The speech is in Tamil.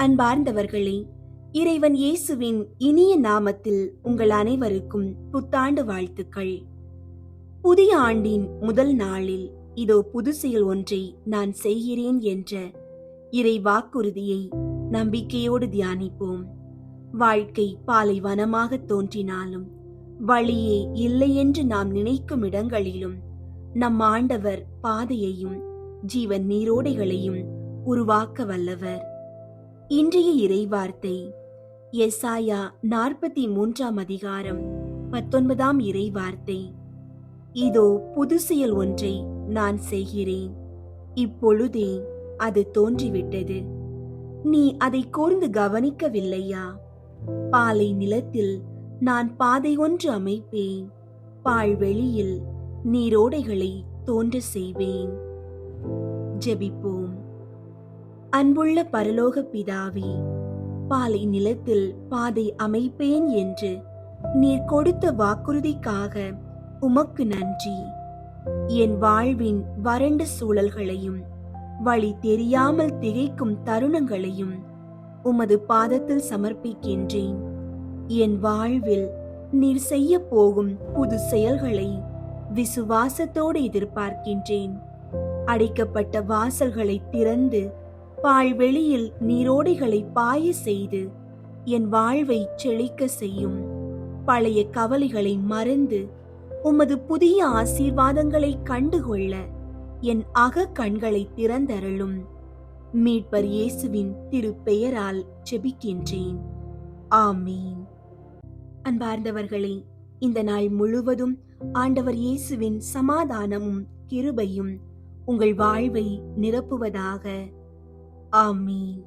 அன்பார்ந்தவர்களே இறைவன் இயேசுவின் இனிய நாமத்தில் உங்கள் அனைவருக்கும் புத்தாண்டு வாழ்த்துக்கள். புதிய ஆண்டின் முதல் நாளில் இதோ புது செயல் ஒன்றை நான் செய்கிறேன் என்ற இறை வாக்குறுதியை நம்பிக்கையோடு தியானிப்போம். வாழ்க்கை பாலைவனமாக தோன்றினாலும் வழியே இல்லை என்று நாம் நினைக்கும் இடங்களிலும் நம் ஆண்டவர் பாதையையும் ஜீவன் நீரோடைகளையும் உருவாக்க வல்லவர். இன்றைய இறைவார்த்தை. எஸ்ஆயா நாற்பத்தி மூன்றாம் அதிகாரம் பத்தொன்பதாம் இறைவார்த்தை. இதோ புது செயல் ஒன்றை நான் செய்கிறேன். இப்பொழுதே அது தோன்றிவிட்டது. நீ அதை கூர்ந்து கவனிக்கவில்லையா? பாலை நிலத்தில் நான் பாதை ஒன்று அமைப்பேன். பாழ்வெளியில் நீரோடைகளை தோன்ற செய்வேன். ஜெபிப்போம். அன்புள்ள பரலோக பிதாவே பாலை நிலத்தில் பாதை அமைப்பேன் என்று நீர் கொடுத்த வாக்குறுதிக்காக உமக்கு நன்றி. என் வாழ்வின் வறண்ட சூழல்களையும் வழி தெரியாமல் திகைக்கும் தருணங்களையும் உமது பாதத்தில் சமர்ப்பிக்கின்றேன். என் வாழ்வில் நீர் செய்ய போகும் புது செயல்களை விசுவாசத்தோடு எதிர்பார்க்கின்றேன். அடைக்கப்பட்ட வாசல்களை திறந்து பால்வெளியில் நீரோடைகளை பாய செய்து என் வாழ்வை செழிக்க செய்யும். பழைய கவலைகளை மறந்து உமது புதிய ஆசீர்வாதங்களை கண்டுகொள்ள என் அக கண்களை திறந்தருளும். மீட்பர் இயேசுவின் திருப்பெயரால் ஜெபிக்கின்றேன். ஆமீன். அன்பார்ந்தவர்களே இந்த நாள் முழுவதும் ஆண்டவர் இயேசுவின் சமாதானமும் கிருபையும் உங்கள் வாழ்வை நிரப்புவதாக ஆமீன்